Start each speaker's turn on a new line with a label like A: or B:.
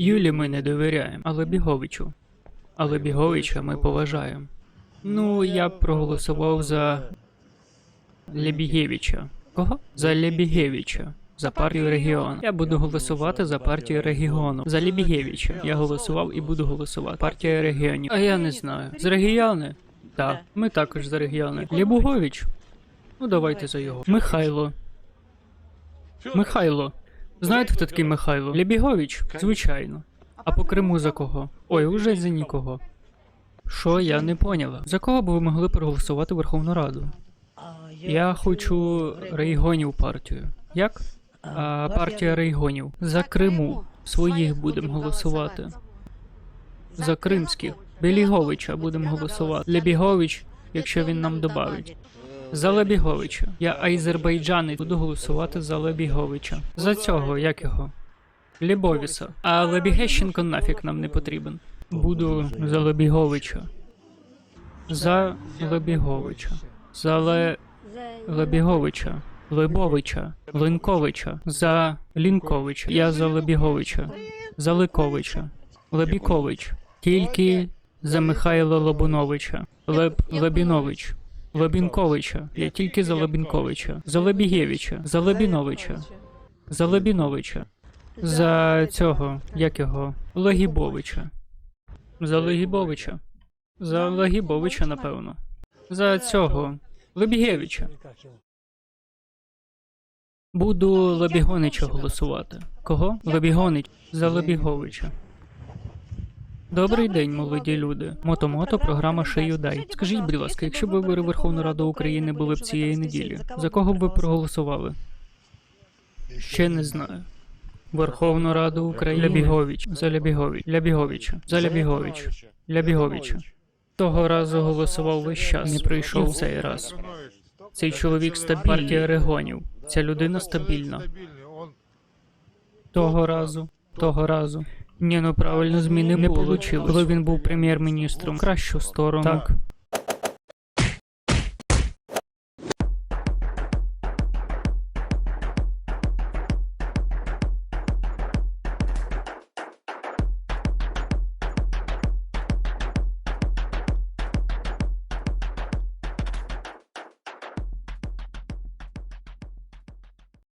A: Юлі ми не довіряємо, але Біговичу. Але Біговича ми поважаємо. Ну, я б проголосував за Лебігевича. Кого? За Лебігевича. За партію регіону. Я буду голосувати за партію регіону. За Лебігевича. Я голосував і буду голосувати. Партія регіонів. А я не знаю. З регіони? Так, ми також за регіони. Лебугович? Ну давайте за його. Михайло. Михайло. Знаєте, хто такий Михайло? Лебігович? Звичайно. А по Криму за кого? Ой, уже за нікого. Що я не поняла? За кого б ви могли проголосувати Верховну Раду? Я хочу рейгонів партію. Як? А, партія рейгонів. За Криму. Своїх будемо голосувати. За кримських. Беліговича будемо голосувати. Лебігович, якщо він нам добавить. За Лебіговича. Я азербайджанець буду голосувати за Лебіговича. За цього, як його? Лібовіса. А Лебігещенко нафіг нам не потрібен. Буду за Лебіговича. За Лебіговича. За Ле... Лебіговича. Лебовича. Линковича. За Лінковича. Я за Лебіговича. За Ликовича. Лебікович. Тільки за Михайла Лобуновича. Леб Лебінович. Лебінковича. Я тільки за Лебінковича. За Лебігєвича. За Лебіновича. За Лебіновича. За цього, як його? Легібовича. За Легібовича. За Легібовича, напевно. За цього. Лебігєвича. Буду Лебігонича голосувати. Кого? Лебігонич. За Лебіговича. Добрий день, молоді люди. Мото-мото, програма Шеюдай. Скажіть, будь ласка, якщо б вибори Верховної Ради України були б цієї неділі, за кого б ви проголосували? Ще не знаю. Верховну Раду України. Лябігович. За Лябігович. Лябіговича. За Лябіговича. Лябіговича. Того разу голосував весь час. Не прийшов в цей раз. Цей чоловік стабільний. Партія регонів. Ця людина стабільна. Того разу. Того разу. Ні, ну правильно, зміни не вийшло. Коли він був прем'єр-міністром. Кращу сторону. Так.